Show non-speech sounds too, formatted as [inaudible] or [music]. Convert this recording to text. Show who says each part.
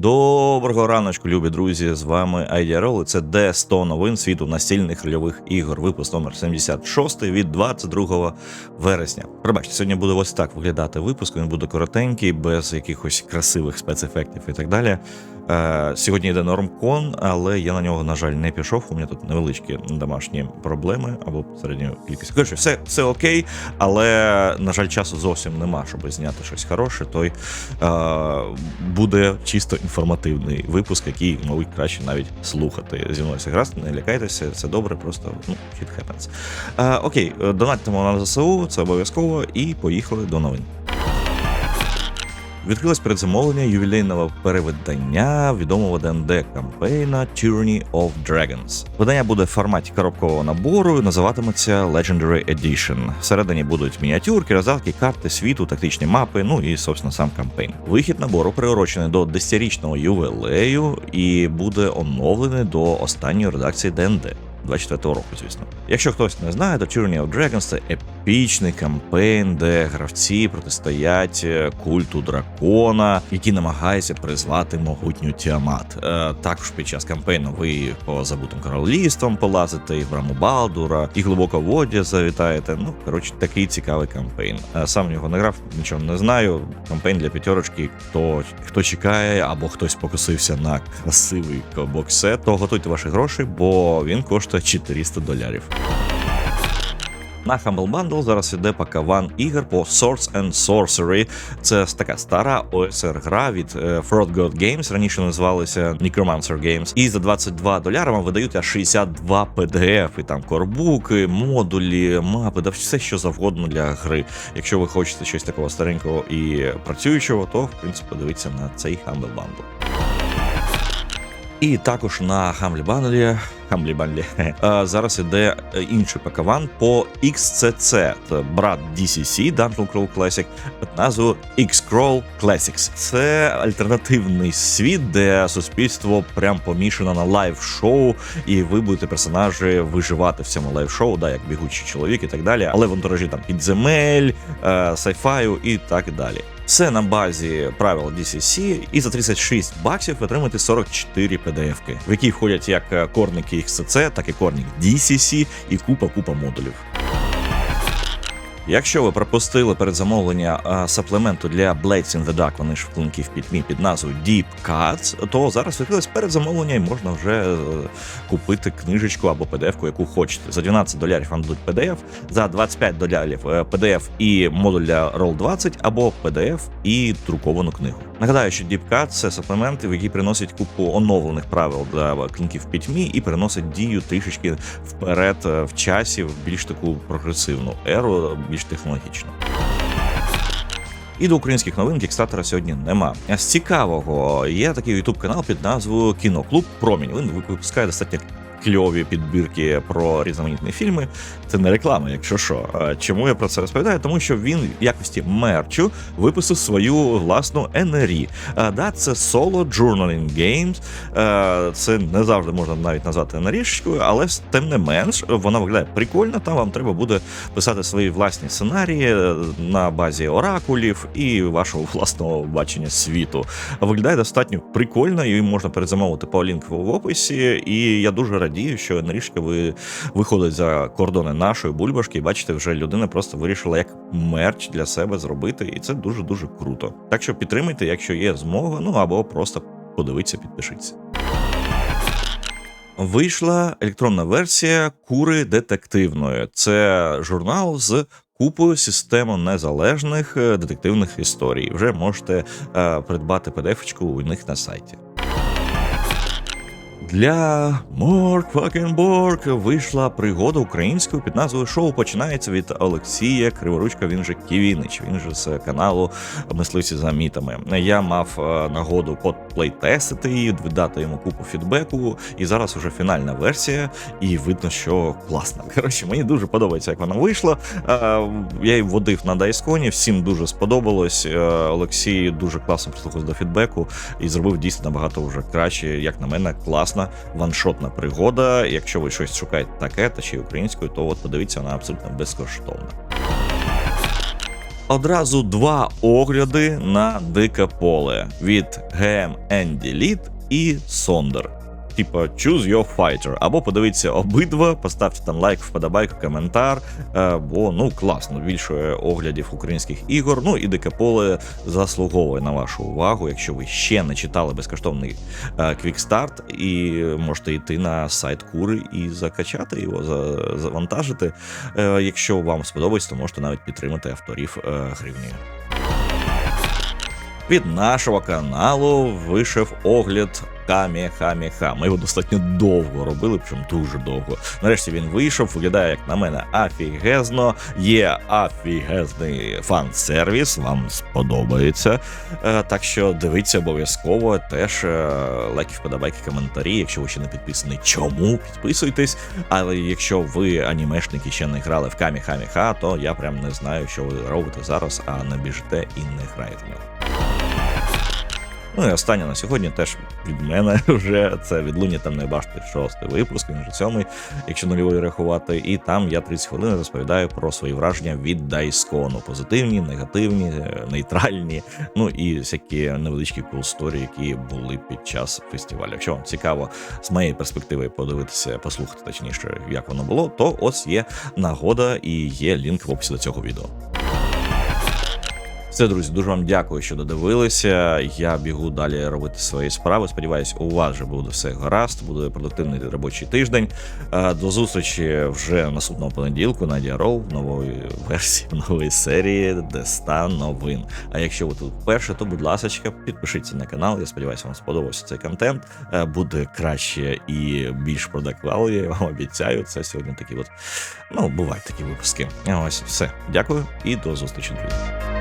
Speaker 1: Доброго раночку, любі друзі! З вами і Це де 100 новин світу настільних рольових ігор. Випуск номер 76 від 22 вересня. Пробачте, сьогодні буде ось так виглядати випуск. Він буде коротенький, без якихось красивих спецефектів і так далі. Е, Сьогодні йде нормкон, але я на нього, на жаль, не пішов. У мене тут невеличкі домашні проблеми або середньо кількість. Коротше, все, все окей, але на жаль, часу зовсім нема, щоб зняти щось хороше. Той е, буде чисто інформативний випуск, який, мабуть, краще навіть слухати. Зі мною все не лякайтеся, все добре, просто ну, shit happens. Е, окей, донатимо на ЗСУ, це обов'язково, і поїхали до новин. Відкрилось передзамовлення ювілейного перевидання відомого ДНД кампейна Tyranny of Dragons. Видання буде в форматі коробкового набору і називатиметься Legendary Edition. Всередині будуть мініатюрки, роздатки, карти світу, тактичні мапи, ну і собственно сам кампейн. Вихід набору приурочений до 10-річного ювілею і буде оновлений до останньої редакції ДНД. 24-го року, звісно. Якщо хтось не знає, то Tyranny of Dragons – це епічний кампейн, де гравці протистоять е, культу дракона, який намагається призвати могутню Тіамат. Е, також під час кампейну ви по забутим королівствам полазите, і в браму Балдура, і глибоко воді завітаєте. Ну, коротше, такий цікавий кампейн. Е, сам в нього не грав, нічого не знаю. Кампейн для п'ятерочки. Хто хто чекає, або хтось покусився на красивий боксет, то готуйте ваші гроші, бо він коштує 400 долярів. На Humble Bundle зараз іде пакаван ігор по Swords and Sorcery. Це така стара оср гра від е, Fraud God Games, раніше називалися Necromancer Games. І за 22 доляри вам видають аж 62 PDF, і там корбуки, модулі, мапи, да все що завгодно для гри. Якщо ви хочете щось такого старенького і працюючого, то в принципі дивіться на цей Humble Bundle. І також на Хамлі Бандлі, Хамлі Бандлі [laughs] зараз іде е, інший пакаван по XCC, брат DCC Dungeon Crawl Classic під назвою X-Crawl Classics. Це альтернативний світ, де суспільство прям помішано на лайв-шоу, і ви будете персонажі виживати в цьому лайв-шоу, да, як бігучий чоловік і так далі. Але в антуражі там підземель, е, сайфаю і так далі. Все на базі правил DCC, і за 36 баксів ви отримаєте 44 PDF-ки, в які входять як корники XCC, так і корник DCC і купа-купа модулів. Якщо ви пропустили передзамовлення а, саплементу для Blades in the Dark, вони ж в пітьмі під назвою Deep Cuts, то зараз відкрилось передзамовлення і можна вже е, купити книжечку або PDF-ку, яку хочете. За 12 долярів вам дадуть PDF, за 25 долярів е, PDF і модуль для Roll20, або PDF і друковану книгу. Нагадаю, що Deep Cut – це саплементи, в які приносять купу оновлених правил для клинків пітьмі і переносять дію трішечки вперед е, в часі, в більш таку прогресивну еру, більш технологічну. І до українських новин Кікстатера сьогодні нема. З цікавого є такий ютуб канал під назвою Кіноклуб Промінь. Він випускає достатньо кльові підбірки про різноманітні фільми. Це не реклама, якщо що. Чому я про це розповідаю? Тому що він в якості мерчу випустив свою власну NRI. Да, це Solo Journaling Games. Це не завжди можна навіть назвати NRI, але тим не менш вона виглядає прикольно. Там вам треба буде писати свої власні сценарії е, на базі оракулів і вашого власного бачення світу. Виглядає достатньо прикольно, і можна передзамовити по лінку в описі. І я дуже радію, що наріжка ви виходить за кордони нашої бульбашки, і бачите, вже людина просто вирішила як мерч для себе зробити, і це дуже дуже круто. Так що підтримайте, якщо є змога, ну або просто подивіться, підпишіться. Вийшла електронна версія кури детективної. Це журнал з купою систему незалежних е, детективних історій. Вже можете е, придбати PDF-очку у них на сайті. Для Морк Факенборг вийшла пригода українською під назвою Шоу починається від Олексія Криворучка. Він же Ківінич. Він же з каналу Мисливці за мітами. Я мав е, нагоду подплейтестити її, видати йому купу фідбеку. І зараз уже фінальна версія, і видно, що класна. [laughs] Коротше, мені дуже подобається, як вона вийшла. Е, я її вводив на Дайсконі, всім дуже сподобалось. Е, Олексій дуже класно прислухався до фідбеку і зробив дійсно набагато вже краще, як на мене, класно класна ваншотна пригода. Якщо ви щось шукаєте таке, та ще й українською, то от подивіться, вона абсолютно безкоштовна. Одразу два огляди на дике поле від GM Andy Lead і Сондер. Типа choose your fighter. Або подивіться обидва, поставте там лайк, вподобайку, коментар. е, Бо ну класно, більше оглядів українських ігор. Ну і дике поле заслуговує на вашу увагу. Якщо ви ще не читали безкоштовний е, квікстарт, і можете йти на сайт Кури і закачати його, завантажити. Е, Якщо вам сподобається, то можете навіть підтримати авторів гривнею. Від нашого каналу вийшов огляд Камехамеха. Ми його достатньо довго робили, причому дуже довго. Нарешті він вийшов, виглядає, як на мене, афігезно. Є афігезний фан-сервіс, вам сподобається. Е, так що дивіться обов'язково. Теж е, лайки, вподобайки, коментарі. Якщо ви ще не підписані, чому підписуйтесь. Але якщо ви анімешники ще не грали в Камехамеха, то я прям не знаю, що ви робите зараз, а не біжите і не граєте. Ну і останнє на сьогодні теж від мене [laughs] вже це від Луні там не бачите шостий випуск, він вже сьомий, якщо нульовий рахувати. І там я 30 хвилин розповідаю про свої враження від Дайскону. Позитивні, негативні, е, нейтральні, ну і всякі невеличкі кул-сторі, які були під час фестивалю. Якщо вам цікаво з моєї перспективи подивитися, послухати точніше, як воно було, то ось є нагода і є лінк в описі до цього відео. Все, друзі, дуже вам дякую, що додивилися. Я бігу далі робити свої справи. Сподіваюсь, у вас вже буде все гаразд, буде продуктивний робочий тиждень. Е, До зустрічі вже наступного понеділку на Діарол в нової версії, нової серії Деста новин. А якщо ви тут вперше, то будь ласка, підпишіться на канал. Я сподіваюся, вам сподобався цей контент. Е, Буде краще і більш продаквал, я вам обіцяю. Це сьогодні такі от. Ну, бувають такі випуски. Ось все. Дякую і до зустрічі, друзі.